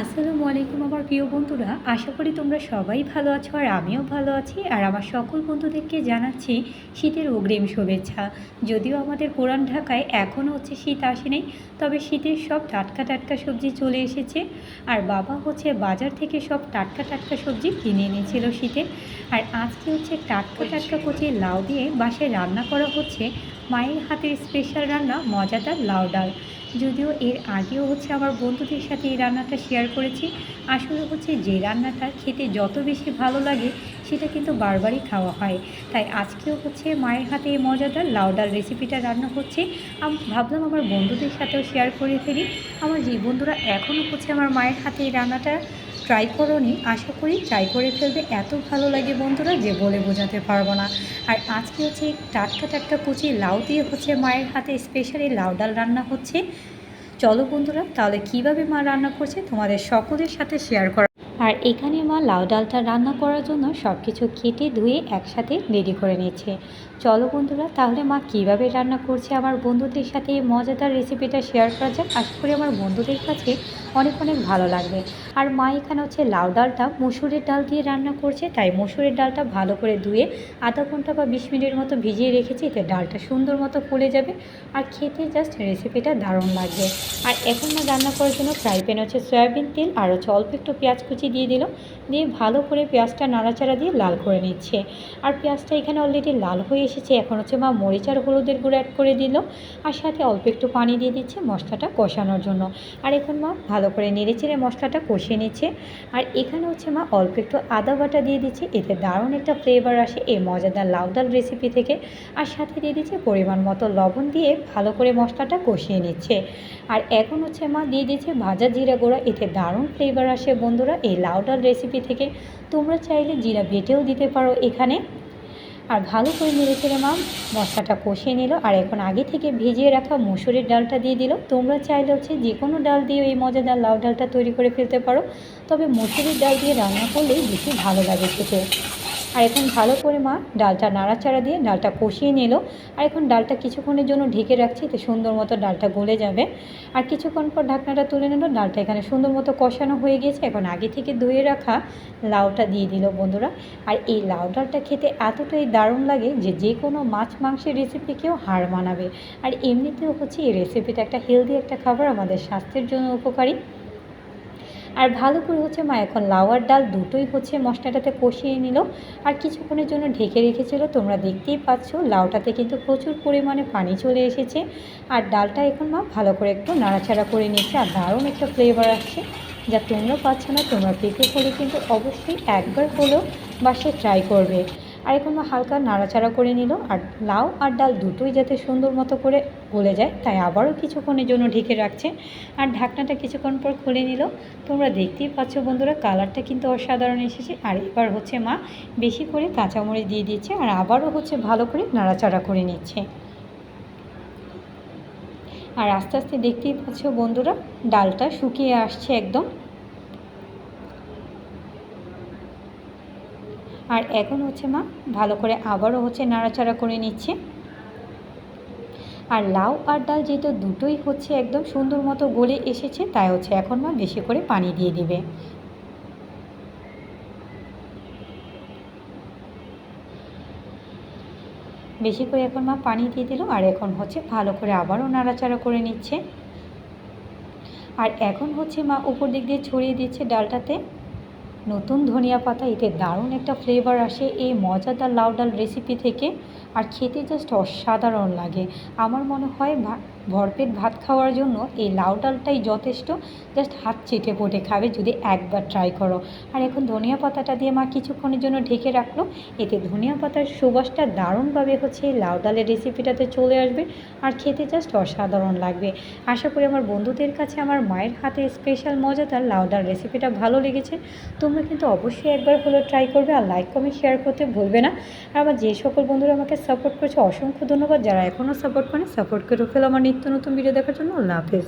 আসসালামু আলাইকুম আমার প্রিয় বন্ধুরা, আশা করি তোমরা সবাই ভালো আছো আর আমিও ভালো আছি। আর আমার সকল বন্ধুদেরকে জানাচ্ছি শীতের অগ্রিম শুভেচ্ছা। যদিও আমাদের পুরান ঢাকায় এখনও হচ্ছে শীত আসেনি, তবে শীতের সব টাটকা টাটকা সবজি চলে এসেছে। আর বাবা হচ্ছে বাজার থেকে সব টাটকা টাটকা সবজি কিনে এনেছিল শীতে। আর আজকে হচ্ছে টাটকা টাটকা কচি লাউ দিয়ে বাসায় রান্না করা হচ্ছে মায়ের হাতের স্পেশাল রান্না, মজাদার লাউ ডাল। যদিও এর আগেও হচ্ছে আমার বন্ধুদের সাথে এই রান্নাটা শেয়ার করেছি। আসলে হচ্ছে যে রান্নাটা খেতে যত বেশি ভালো লাগে, সেটা কিন্তু বারবারই খাওয়া হয়। তাই আজকেও হচ্ছে মায়ের হাতে এই মজাদার লাউ ডাল রেসিপিটা রান্না হচ্ছে। আমি, ভাবলাম আমার বন্ধুদের সাথেও শেয়ার করে ফেলি। আমার যে বন্ধুরা এখনও হচ্ছে আমার মায়ের হাতে এই রান্নাটা ট্রাই করোনি আশা করি ট্রাই করে ফেলবে। এত ভালো লাগে বন্ধুরা যে বলে বোঝাতে পারব না। আর আজকে হচ্ছে টাটকা টাটকা কুচি লাউ দিয়ে হচ্ছে মায়ের হাতে স্পেশালি লাউ ডাল রান্না হচ্ছে। চলো বন্ধুরা, তাহলে কীভাবে মা রান্না করছে তোমাদের সকলের সাথে শেয়ার করা আর এখানে মা লাউ ডালটা রান্না করার জন্য সব কিছু কেটে ধুয়ে একসাথে রেডি করে নিচ্ছে চলো বন্ধুরা, তাহলে মা কীভাবে রান্না করছে আমার বন্ধুদের সাথে মজাদার রেসিপিটা শেয়ার করা যাক। আশা করি আমার বন্ধুদের কাছে অনেক অনেক ভালো লাগবে। আর মা এখানে হচ্ছে লাউ ডালটা মুসুরের ডাল দিয়ে রান্না করছে, তাই মুসুরের ডালটা ভালো করে ধুয়ে আধা ঘণ্টা বা বিশ মিনিটের মতো ভিজিয়ে রেখেছি, এতে ডালটা সুন্দর মতো ফুলে যাবে আর খেতে জাস্ট রেসিপিটা দারুণ লাগবে। আর এখন না রান্না করার জন্য ফ্রাই প্যান হচ্ছে সয়াবিন তেল আর হচ্ছে অল্প একটু পেঁয়াজ কুচি দিয়ে দিল। দিয়ে ভালো করে পেঁয়াজটা নাড়াচাড়া দিয়ে লাল করে নিচ্ছে। আর পেঁয়াজটা এখানে অলরেডি লাল হয়ে এসেছে। এখন হচ্ছে মা মরিচ আর হলুদের গুঁড়ো অ্যাড করে দিল। আর সাথে অল্প একটু পানি দিয়ে দিচ্ছে মশলাটা কষানোর জন্য। আর এখন মা ভালো করে নেড়ে চেড়ে মশলাটা কষিয়ে নিচ্ছে। আর এখানে হচ্ছে মা অল্প একটু আদা বাটা দিয়ে দিচ্ছে। এতে দারুণ একটা ফ্লেভার আসে এই মজাদার লাউ ডাল রেসিপি থেকে। আর সাথে দিয়ে দিচ্ছে পরিমাণ মতো লবণ দিয়ে ভালো করে মশলাটা কষিয়ে নিচ্ছে। আর এখন হচ্ছে মা দিয়ে দিচ্ছে ভাজা জিরা গুঁড়া। এতে দারুণ ফ্লেভার আসে বন্ধুরা। এই লাউ ডাল রেসিপি থেকে তোমরা চাইলে জিরা বেটেও দিতে পারো এখানে। আর ভালো করে নেড়ে চেড়ে মা মশলাটা কষিয়ে নিল আর এখন আগে থেকে ভিজিয়ে রাখা মুসুরের ডালটা দিয়ে দিল। তোমরা চাইলে হচ্ছে যে কোনো ডাল দিয়ে এই মজাদার লাউ ডালটা তৈরি করে ফেলতে পারো। তবে মুসুরির ডাল দিয়ে রান্না করলেই বেশি ভালো লাগে খেতে। আর এখন ভালো করে মা ডালটা নাড়াচাড়া দিয়ে ডালটা কষিয়ে নিল। আর এখন ডালটা কিছুক্ষণের জন্য ঢেকে রাখছি তো সুন্দর মতো ডালটা গলে যাবে। আর কিছুক্ষণ পর ঢাকনাটা তুলে নিল, ডালটা এখানে সুন্দর মতো কষানো হয়ে গিয়েছে এখন আগে থেকে ধুয়ে রাখা লাউটা দিয়ে দিল বন্ধুরা। আর এই লাউ ডালটা খেতে এতটাই দারুণ লাগে যে যে কোনো মাছ মাংসের রেসিপিকেও হার মানাবে। আর এমনিতেও হচ্ছে এই রেসিপিটা একটা হেলদি একটা খাবার, আমাদের স্বাস্থ্যের জন্য উপকারী। আর ভালো করে হচ্ছে মা, এখন লাউয়ার ডাল দুটোই হচ্ছে মশলাটাতে কষিয়ে নিল। আর কিছুক্ষণের জন্য ঢেকে রেখেছিল, তোমরা দেখতেই পাচ্ছ লাউটাতে কিন্তু প্রচুর পরিমাণে পানি চলে এসেছে। আর ডালটা এখন মা, ভালো করে একটু নাড়াচাড়া করে নিচ্ছে আর দারুণ একটা ফ্লেভার আসছে। যা তোমরা পাচ্ছ না, তোমরা পেকে হলে কিন্তু অবশ্যই একবার হলেও বাসে ট্রাই করবে। আর এখন হালকা নাড়াচাড়া করে নিল, আর লাউ আর ডাল দুটোই যাতে সুন্দর মতো করে গলে যায়, তাই আবারও কিছুক্ষণের জন্য ঢেকে রাখছে। আর ঢাকনাটা কিছুক্ষণ পর খুলে নিল। তোমরা দেখতেই পাচ্ছ বন্ধুরা, কালারটা কিন্তু অসাধারণ এসেছে। আর এবার হচ্ছে মা বেশি করে কাঁচামরিচ দিয়ে দিচ্ছে, আর আবারও হচ্ছে ভালো করে নাড়াচাড়া করে নিচ্ছে। আর আস্তে আস্তে দেখতেই পাচ্ছ বন্ধুরা, ডালটা শুকিয়ে আসছে একদম। আর এখন হচ্ছে মা, ভালো করে আবারও হচ্ছে নাড়াচাড়া করে নিচ্ছে। আর লাউ আর ডাল যেহেতু দুটোই হচ্ছে একদম সুন্দর মতো গলে এসেছে, তাই হচ্ছে এখন মা বেশি করে পানি দিয়ে দিবে। বেশি করে এখন মা পানি দিয়ে দিল, আর এখন হচ্ছে ভালো করে আবারও নাড়াচাড়া করে নিচ্ছে। আর এখন হচ্ছে মা উপর দিক দিয়ে ছড়িয়ে দিচ্ছে ডালটাতে। নতুন ধনিয়া পাতা, এতে দারুণ একটা ফ্লেভার আসে। এই মজাদার লাউ ডাল রেসিপি থেকে আর খেতে জাস্ট অসাধারণ লাগে। আমার মনে হয় ভরপেট ভাত খাওয়ার জন্য এই লাউ ডালটাই যথেষ্ট। জাস্ট হাত চেটে পটে খাবে যদি একবার ট্রাই করো। আর এখন ধনিয়া পাতাটা দিয়ে মা কিছুক্ষণের জন্য ঢেকে রাখল। এতে ধনিয়া পাতার সুবাসটা দারুণভাবে হচ্ছে এই লাউ ডালের রেসিপিটাতে চলে আসবে আর খেতে জাস্ট অসাধারণ লাগবে। আশা করি আমার বন্ধুদের কাছে আমার মায়ের হাতে স্পেশাল মজাদার লাউ ডাল রেসিপিটা ভালো লেগেছে। তোমরা কিন্তু অবশ্যই একবার হলো ট্রাই করবে আর লাইক কমেন্ট শেয়ার করতে ভুলবে না। আর আমার যে সকল বন্ধুরা আমাকে সাপোর্ট করছে, অসংখ্য ধন্যবাদ। যারা এখনও সাপোর্ট করে সাপোর্ট করে ফেলো আমার নিত্য নতুন ভিডিও দেখার জন্য। আল্লাহ হাফেজ।